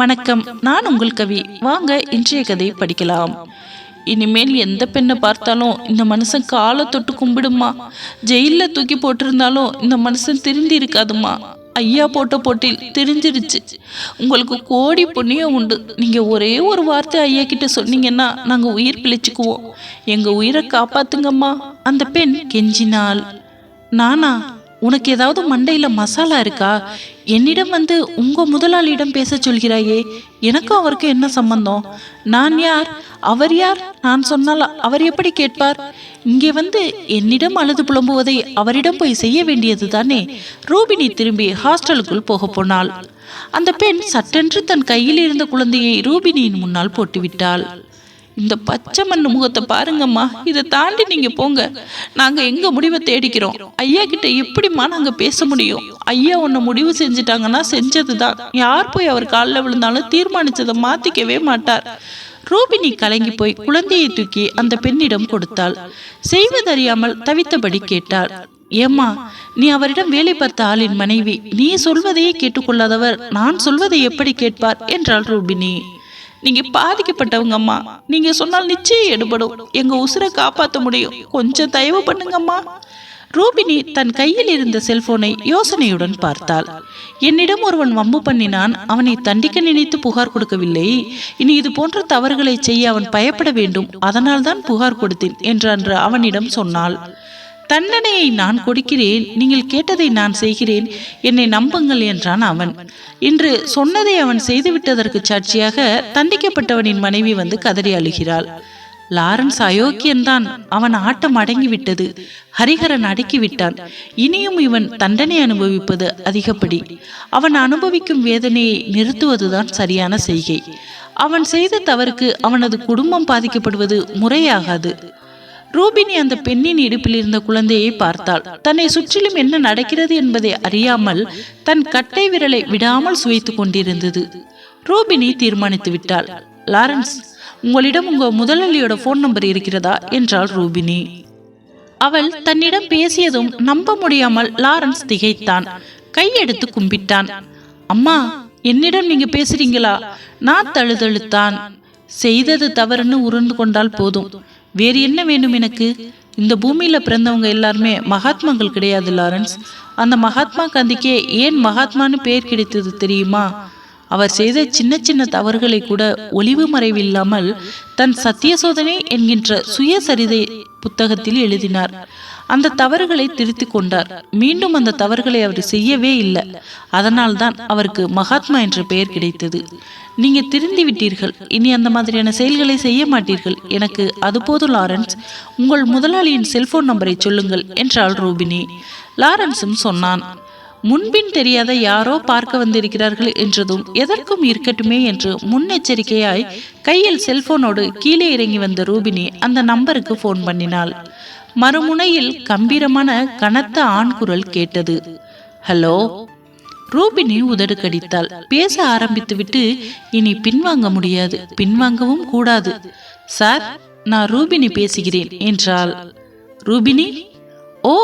வணக்கம் நான் உங்கள் கவி. வாங்க இன்றைய கதையை படிக்கலாம். இனிமேல் எந்த பெண்ணை பார்த்தாலும் இந்த மனுஷன் காலை தொட்டு கும்பிடுமா? ஜெயிலில் தூக்கி போட்டிருந்தாலும் இந்த மனுஷன் திருந்தி இருக்காதுமா? ஐயா போட்ட போட்டில் தெரிஞ்சிருச்சு. உங்களுக்கு கோடி புண்ணியம் உண்டு. நீங்கள் ஒரே ஒரு வார்த்தை ஐயா கிட்ட சொன்னீங்கன்னா நாங்கள் உயிர் பிழைச்சிக்குவோம். எங்கள் உயிரை காப்பாத்துங்கம்மா. அந்த பெண் கெஞ்சினாள். நானா உனக்கு ஏதாவது மண்டையில் மசாலா இருக்கா? என்னிடம் வந்து உங்க முதலாளியிடம் பேச சொல்கிறாயே எனக்கும் அவருக்கு என்ன சம்பந்தம்? நான் யார்? அவர் யார்? நான் சொன்னால் அவர் எப்படி கேட்பார்? இங்கே வந்து என்னிடம் அழுது புலம்புவதை அவரிடம் போய் செய்ய வேண்டியது தானே? ரூபினி திரும்பி ஹாஸ்டலுக்குள் போக போனாள். அந்த பெண் சட்டென்று தன் கையில் இருந்த குழந்தையை ரூபினியின் முன்னால் போட்டுவிட்டாள். இந்த பச்சை மண்ணு முகத்தை பாருங்கம்மா. இதை தாண்டி நீங்க போங்க. நாங்க எங்க முடிவை தேடிக்கிறோம். ஐயா கிட்ட எப்படிம்மா நாங்க பேச முடியும்? ஐயா ஒன்னு முடிவு செஞ்சுட்டாங்கன்னா செஞ்சதுதான். யார் போய் அவர் காலில் விழுந்தாலும் தீர்மானிச்சதை மாத்திக்கவே மாட்டார். ரூபினி கலங்கி போய் குழந்தையை தூக்கி அந்த பெண்ணிடம் கொடுத்தாள். செய்வதறியாமல் தவித்தபடி கேட்டாள். ஏம்மா நீ அவரிடம் வேலை பார்த்த ஆளின் மனைவி. நீ சொல்வதையே கேட்டுக்கொள்ளாதவர். நான் சொல்வதை எப்படி கேட்பார்? என்றாள் ரூபினி. நீங்க பாதிக்கப்பட்டவங்க அம்மா நீங்க சொன்னால் நிச்சயம் எடுபடும். எங்க உசுரை காப்பாற்ற முடியும். கொஞ்சம் தயவு பண்ணுங்கம்மா. ரூபினி தன் கையில் இருந்த செல்போனை யோசனையுடன் பார்த்தாள். என்னிடம் ஒருவன் வம்பு பண்ணினான். அவனை தண்டிக்க நினைத்து புகார் கொடுக்கவில்லை. இனி இது போன்ற தவறுகளை செய்ய அவன் பயப்பட வேண்டும். அதனால் தான் புகார் கொடுத்தேன் என்று அன்று அவனிடம் சொன்னாள். தண்டனையை நான் கொடுக்கிறேன். நீங்கள் கேட்டதை நான் செய்கிறேன். என்னை நம்புங்கள் என்றான் அவன். இன்று சொன்னதை அவன் செய்துவிட்டதற்கு சாட்சியாக தண்டிக்கப்பட்டவனின் மனைவி வந்து கதறி அழுகிறாள். லாரன்ஸ் அயோக்கியன்தான் அவன் ஆட்டம் அடங்கிவிட்டது. ஹரிஹரன் அடக்கிவிட்டான். இனியும் இவன் தண்டனை அனுபவிப்பது அதிகப்படி. அவன் அனுபவிக்கும் வேதனையை நிறுத்துவதுதான் சரியான செய்கை. அவன் செய்த தவறுக்கு அவனது குடும்பம் பாதிக்கப்படுவது முறையாகாது. ரூபினி அந்த பெண்ணின் இடுப்பில் இருந்த குழந்தையை பார்த்தாள். தன்னை சுற்றிலும் என்ன நடக்கிறது என்பதை அறியாமல் தன் கட்டை விரலை விடாமல் சுவைத்துக் கொண்டிருந்தது. ரூபினி தீர்மானித்து விட்டாள். லாரன்ஸ் உங்களிடம் உங்க முதலாளியோட போன் நம்பர் இருக்கிறதா? என்றாள் ரூபினி. அவள் தன்னிடம் பேசியதும் நம்ப முடியாமல் லாரன்ஸ் திகைத்தான். கையெடுத்து கும்பிட்டான். அம்மா என்னிடம் நீங்க பேசுறீங்களா? நான் தழுதழுத்தான். செய்தது தவறுன்னு உருண்டு கொண்டால் போதும். வேறு என்ன வேண்டும் எனக்கு? இந்த பூமியில் பிறந்தவங்க எல்லாருமே மகாத்மாக்கள் கிடையாது லாரன்ஸ். அந்த மகாத்மா காந்திக்கே ஏன் மகாத்மான்னு பெயர் கிடைத்தது தெரியுமா? அவர் செய்த சின்ன சின்ன தவறுகளை கூட ஒளிவு மறைவில்லாமல் தன் சத்திய சோதனை என்கின்ற சுயசரிதை புத்தகத்தில் எழுதினார். அந்த தவறுகளை திருத்தி கொண்டார். மீண்டும் அந்த தவறுகளை அவர் செய்யவே இல்லை. அதனால்தான் அவருக்கு மகாத்மா என்ற பெயர் கிடைத்தது. நீங்க திருந்தி விட்டீர்கள். இனி அந்த மாதிரியான செயல்களை செய்ய மாட்டீர்கள். எனக்கு அது போதும் லாரன்ஸ். உங்கள் முதலாளியின் செல்போன் நம்பரை சொல்லுங்கள் என்றாள் ரூபினி. லாரன்ஸும் சொன்னான் முன்பின் தெரியாத யாரோ பார்க்க வந்திருக்கிறார்கள் என்றதும் எதற்கும் இருக்கட்டுமே என்று முன்னெச்சரிக்கையாய் கையில் செல்போனோடு கீழே இறங்கி வந்த ரூபினி அந்த நம்பருக்கு போன் பண்ணினாள். மறுமுனையில் கம்பீரமான கனத்த ஆண் குரல் கேட்டது ஹலோ ரூபினி உதடு கடித்தாள் பேச ஆரம்பித்துவிட்டு இனி பின்வாங்க முடியாது. பின்வாங்கவும் கூடாது. சார் நான் ரூபினி பேசுகிறேன் என்றாள். ரூபினி? ஓ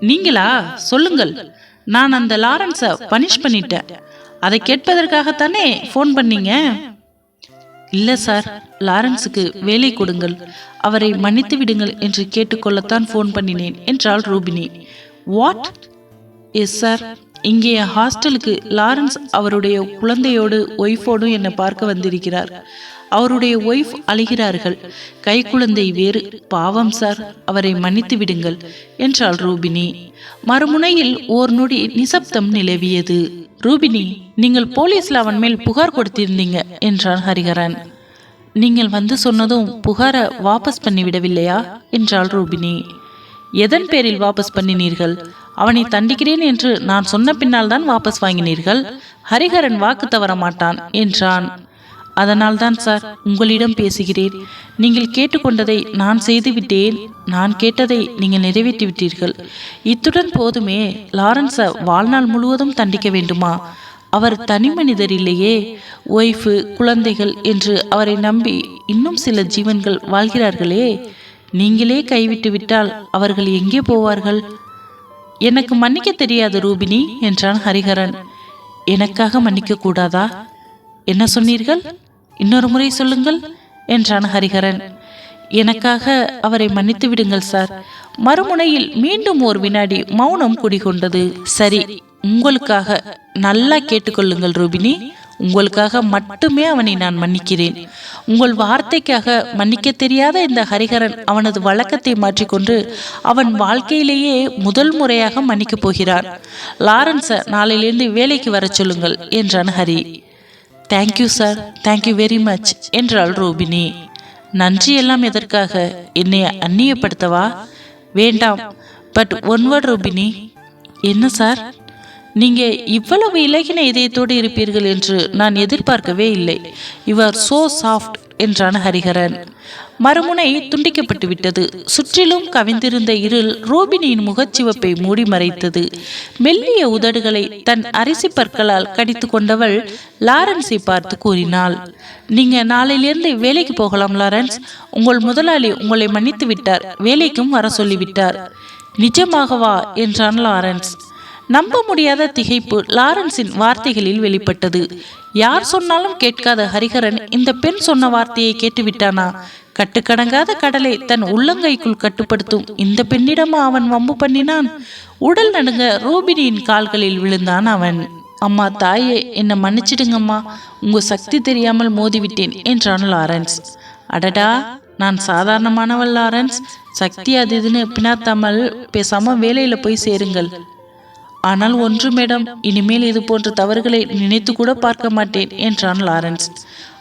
நீங்களா? சொல்லுங்கள். நான் அந்த லாரன்ஸை பனிஷ் பண்ணிட்டேன். அதை கேட்பதற்காகத்தானே ஃபோன் பண்ணீங்க? இல்லை சார். லாரன்ஸுக்கு வேலை கொடுங்கள். அவரை மன்னித்து விடுங்கள் என்று கேட்டுக்கொள்ளத்தான் ஃபோன் பண்ணினேன் என்றாள் ரூபினி. வாட் எஸ் சார் இங்கே ஹாஸ்டலுக்கு லாரன்ஸ் அவருடைய குழந்தையோடு ஒய்ஃபோடும் என்னை பார்க்க வந்திருக்கிறார். அவருடைய ஒய்ஃப் அழுகிறார்கள். கை குழந்தை வேறு. பாவம் சார். அவரை மன்னித்து விடுங்கள் என்றாள் ரூபினி. மறுமுனையில் ஓர் நொடி நிசப்தம் நிலவியது. ரூபினி நீங்கள் போலீஸ்ல அவன் மேல் புகார் கொடுத்திருந்தீங்க என்றான் ஹரிஹரன். நீங்கள் வந்து சொன்னதும் புகாரை வாபஸ் பண்ணிவிடவில்லையா? என்றாள் ரூபினி. எதன் பேரில் வாபஸ் பண்ணினீர்கள்? அவனை தண்டிக்கிறேன் என்று நான் சொன்ன பின்னால் தான் வாபஸ் வாங்கினீர்கள். ஹரிஹரன் வாக்கு தவற மாட்டான் என்றான். அதனால்தான் சார் உங்களிடம் பேசுகிறேன். நீங்கள் கேட்டுக்கொண்டதை நான் செய்துவிட்டேன் நான் கேட்டதை நீங்கள் நிறைவேற்றி விட்டீர்கள். இத்துடன் போதுமே லாரன்ஸை வாழ்நாள் முழுவதும் தண்டிக்க வேண்டுமா? அவர் தனி மனிதர் இல்லையே. ஒய்ஃபு குழந்தைகள் என்று அவரை நம்பி இன்னும் சில ஜீவன்கள் வாழ்கிறார்களே. நீங்களே கைவிட்டு விட்டால் அவர்கள் எங்கே போவார்கள்? எனக்கு மன்னிக்க தெரியாது ரூபினி என்றான் ஹரிஹரன். எனக்காக மன்னிக்க கூடாதா? என்ன சொன்னீர்கள்? இன்னொரு முறை சொல்லுங்கள் என்றான் ஹரிஹரன். எனக்காக அவரை மன்னித்து விடுங்கள் சார். மறுமுனையில் மீண்டும் ஒரு வினாடி மௌனம் குடிகொண்டது சரி உங்களுக்காக நல்லா கேட்டுக்கொள்ளுங்கள் ரூபினி. உங்களுக்காக மட்டுமே அவனை நான் மன்னிக்கிறேன். உங்கள் வார்த்தைக்காக மன்னிக்க தெரியாத இந்த ஹரிஹரன் அவனது வழக்கத்தை மாற்றிக்கொண்டு அவன் வாழ்க்கையிலேயே முதல் முறையாக மன்னிக்கப் போகிறான் லாரன்ஸை நாளையிலிருந்து வேலைக்கு வரச் சொல்லுங்கள் என்றான் Hari. Thank you sir thank you very much என்றாள் ரூபினி. நன்றி எல்லாம் எதற்காக? என்னை அந்நியப்படுத்தவா? வேண்டாம். But one word Rubini. என்ன சார் நீங்க இவ்வளவு இலகின இதயத்தோடு இருப்பீர்கள் என்று நான் எதிர்பார்க்கவே இல்லை. யுவர் சோ சாஃப்ட் என்றான் ஹரிஹரன். மறுமுனை துண்டிக்கப்பட்டு விட்டது. சுற்றிலும் கவிந்திருந்த இருள் ரோபினியின் முகச்சிவப்பை மூடி மறைத்தது. மெல்லிய உதடுகளை தன் அரிசி பற்களால் கடித்து கொண்டவள் லாரன்ஸை பார்த்து கூறினாள் நீங்க நாளையிலிருந்து வேலைக்கு போகலாம் லாரன்ஸ். உங்கள் முதலாளி உங்களை மன்னித்து விட்டார். வேலைக்கும் வர சொல்லிவிட்டார். நிஜமாகவா? என்றான் லாரன்ஸ். நம்ப முடியாத திகைப்பு லாரன்ஸின் வார்த்தைகளில் வெளிப்பட்டது. யார் சொன்னாலும் கேட்காத ஹரிஹரன் இந்த பெண் சொன்ன வார்த்தையை கேட்டுவிட்டானா? கட்டுக்கடங்காத கடலை தன் உள்ளங்கைக்குள் கட்டுப்படுத்தும் இந்த பெண்ணிடமா அவன் வம்பு பண்ணினான். உடல் நடுங்க ரோபினியின் கால்களில் விழுந்தான் அவன். அம்மா தாயே என்னை மன்னிச்சிடுங்கம்மா. உங்க சக்தி தெரியாமல் மோதிவிட்டேன் என்றான் லாரன்ஸ். அடடா நான் சாதாரணமானவள் லாரன்ஸ். சக்தி அது இதுன்னு பினாத்தாமல் பேசாம வேலையில போய் சேருங்கள். ஆனால் ஒன்று மேடம் இனிமேல் இது போன்ற தவறுகளை நினைத்து கூட பார்க்க மாட்டேன் என்றான் லாரன்ஸ்.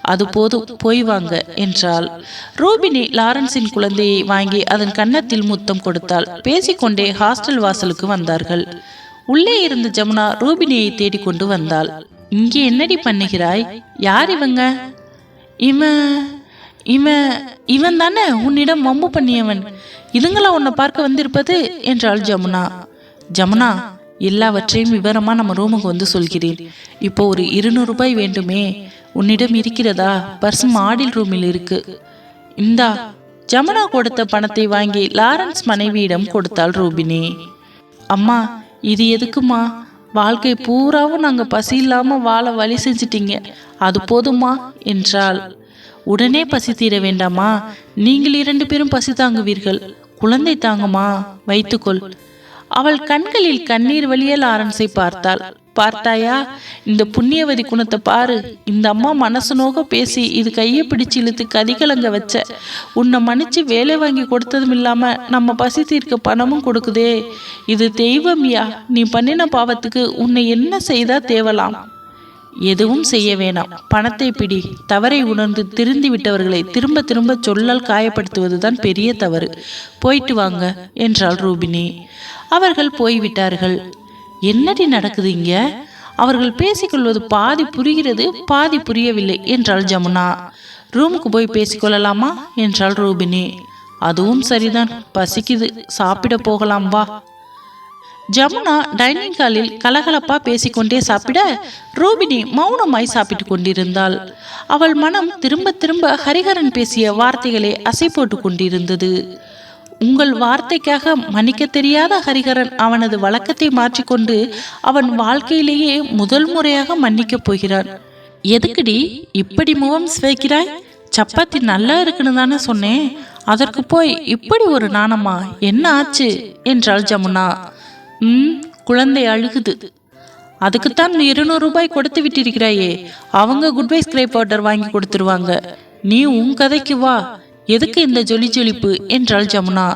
அது போதும் போய் வாங்க என்றாள். ரூபினி லாரன்ஸின் குழந்தையை வாங்கி அதன் கன்னத்தில் முத்தம் கொடுத்தாள். பேசிக்கொண்டே ஹாஸ்டல் வாசலுக்கு வந்தார்கள். உள்ளே இருந்த ஜமுனா ரூபினியை தேடிக்கொண்டு வந்தாள். இங்கே என்னடி பண்ணுகிறாய்? யார் இவங்க? இவன் இவன் இவன் தானே? உன்னிடம் வம்பு பண்ணியவன். இதுங்களா உன்னை பார்க்க வந்திருப்பது? என்றாள் ஜமுனா. ஜமுனா எல்லாவற்றையும் விவரமாக நம்ம ரூமுக்கு வந்து சொல்கிறேன். இப்போ ஒரு இருநூறு ரூபாய் வேண்டுமே. உன்னிடம் இருக்கிறதா? பர்ஸ் மாடில் ரூமில் இருக்கு. இந்தா ஜமுனா கொடுத்த பணத்தை வாங்கி லாரன்ஸ் மனைவியிடம் கொடுத்தாள் ரூபினி. அம்மா இது எதுக்குமா? வாழ்க்கை பூராவும் நாங்கள் பசி இல்லாமல் வாழ வழி செஞ்சிட்டீங்க. அது போதுமா? என்றாள். உடனே பசி தீர வேண்டாமா? நீங்கள் இரண்டு பேரும் பசி தாங்குவீர்கள். குழந்தை தாங்குமா? வைத்துக்கொள். அவள் கண்களில் கண்ணீர் வழிய லாரன்ஸை பார்த்தாள். பார்த்தாயா இந்த புண்ணியவதி குணத்தை பாரு. இந்த அம்மா மனசு நோக பேசி இது கையை பிடிச்சு இழுத்து கதிகலங்க வச்ச. உன்னை மன்னிச்சு வேலை வாங்கி கொடுத்ததும் இல்லாம நம்ம பசி தீர்க்க பணமும் கொடுக்குதே. இது தெய்வம்யா நீ பண்ணின பாவத்துக்கு உன்னை என்ன செய்தா தேவலாம். எதுவும் செய்ய வேணாம். பணத்தை பிடி. தவறை உணர்ந்து திருந்தி விட்டவர்களை திரும்ப திரும்ப சொல்லால் காயப்படுத்துவதுதான் பெரிய தவறு. போயிட்டு வாங்க என்றாள் ரூபினி. அவர்கள் போய்விட்டார்கள். என்னடி நடக்குது இங்க? அவர்கள் பேசிக்கொள்வது பாதி புரிகிறது பாதி புரியவில்லை என்றாள் ஜமுனா. ரூமுக்கு போய் பேசிக்கொள்ளலாமா? என்றாள் ரூபினி. அதுவும் சரிதான் பசிக்குது சாப்பிட போகலாம் வா. ஜமுனா டைனிங் ஹாலில் கலகலப்பா பேசிக்கொண்டே சாப்பிட ரூபினி மௌனமாய் சாப்பிட்டு கொண்டிருந்தாள். அவள் மனம் திரும்ப திரும்ப ஹரிஹரன் பேசிய வார்த்தைகளை அசை போட்டு கொண்டிருந்தது. உங்கள் வார்த்தைக்காக மன்னிக்க தெரியாத ஹரிஹரன் அவனது வழக்கத்தை மாற்றிக்கொண்டு அவன் வாழ்க்கையிலேயே முதல் முறையாக மன்னிக்கப் போகிறான். எதுக்குடி இப்படி முகம் சிவைக்கிறாய்? சப்பாத்தி நல்லா இருக்குன்னு தானே சொன்னேன். அதற்கு போய் இப்படி ஒரு நாணமா? என்ன ஆச்சு? என்றாள் ஜமுனா. ம் குழந்தை அழுகுது. அதுக்குத்தான் இருநூறு ரூபாய் கொடுத்து விட்டிருக்கிறாயே. அவங்க குட் பை ஸ்க்ரே பவுடர் வாங்கி கொடுத்துருவாங்க. நீ உன் கதைக்கு வா. எதுக்கு இந்த ஜொலி ஜொலிப்பு என்றாள் ஜமுனா.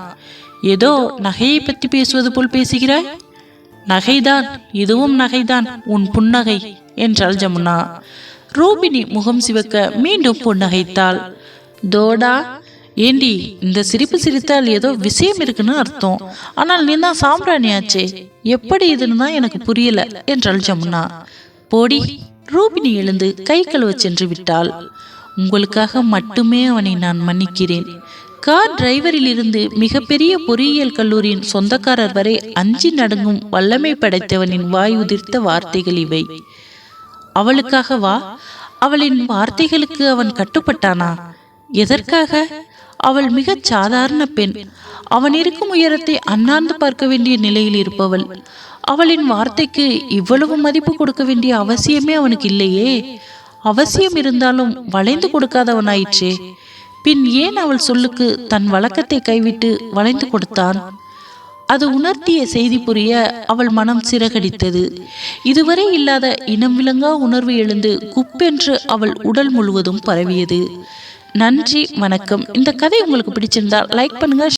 ஏதோ நகையை பற்றி பேசுவது போல் பேசுகிறாய்? நகைதான் இதுவும் நகைதான் உன் புன்னகை என்றாள் ஜமுனா. ரூபினி முகம் சிவக்க மீண்டும் புன்னகைத்தாள் தோடா ஏண்டி இந்த சிரிப்பு சிரித்தால் ஏதோ விஷயம் இருக்குன்னு அர்த்தம். ஆனால் நீ தான் சாம்பிராணியாச்சே எப்படி இதுன்னு தான் எனக்கு புரியல என்றாள் ஜமுனா. போடி ரூபினி எழுந்து கை கழுவ சென்று விட்டாள். உங்களுக்காக மட்டுமே அவனை நான் மன்னிக்கிறேன். கார் டிரைவரில் இருந்து மிகப்பெரிய பொறியியல் கல்லூரியின் சொந்தக்காரர் வரை அஞ்சி நடுங்கும் வல்லமை படைத்தவனின் வாய் உதிர்த்த வார்த்தைகள் இவை. அவளுக்காக வா. அவளின் வார்த்தைகளுக்கு அவன் கட்டுப்பட்டானா? எதற்காக? அவள் மிகச் சாதாரண பெண். அவன் இருக்கும் உயரத்தை அண்ணாந்து பார்க்க வேண்டிய நிலையில் இருப்பவள். அவளின் வார்த்தைக்கு இவ்வளவு மதிப்பு கொடுக்க வேண்டிய அவசியமே அவனுக்கு இல்லையே. அவசியம் இருந்தாலும் வளைந்து கொடுக்காதவனாயிற்றே. பின் ஏன் அவள் சொல்லுக்கு தன் வழக்கத்தை கைவிட்டு வளைந்து கொடுத்தான்? அது உணர்த்திய செய்தி புரிய அவள் மனம் சிறகடித்தது. இதுவரை இல்லாத இனம் விளங்கா உணர்வு எழுந்து குப்பென்று அவள் உடல் முழுவதும் பரவியது. நன்றி வணக்கம். இந்த கதை உங்களுக்கு பிடிச்சிருந்தா லைக் பண்ணுங்க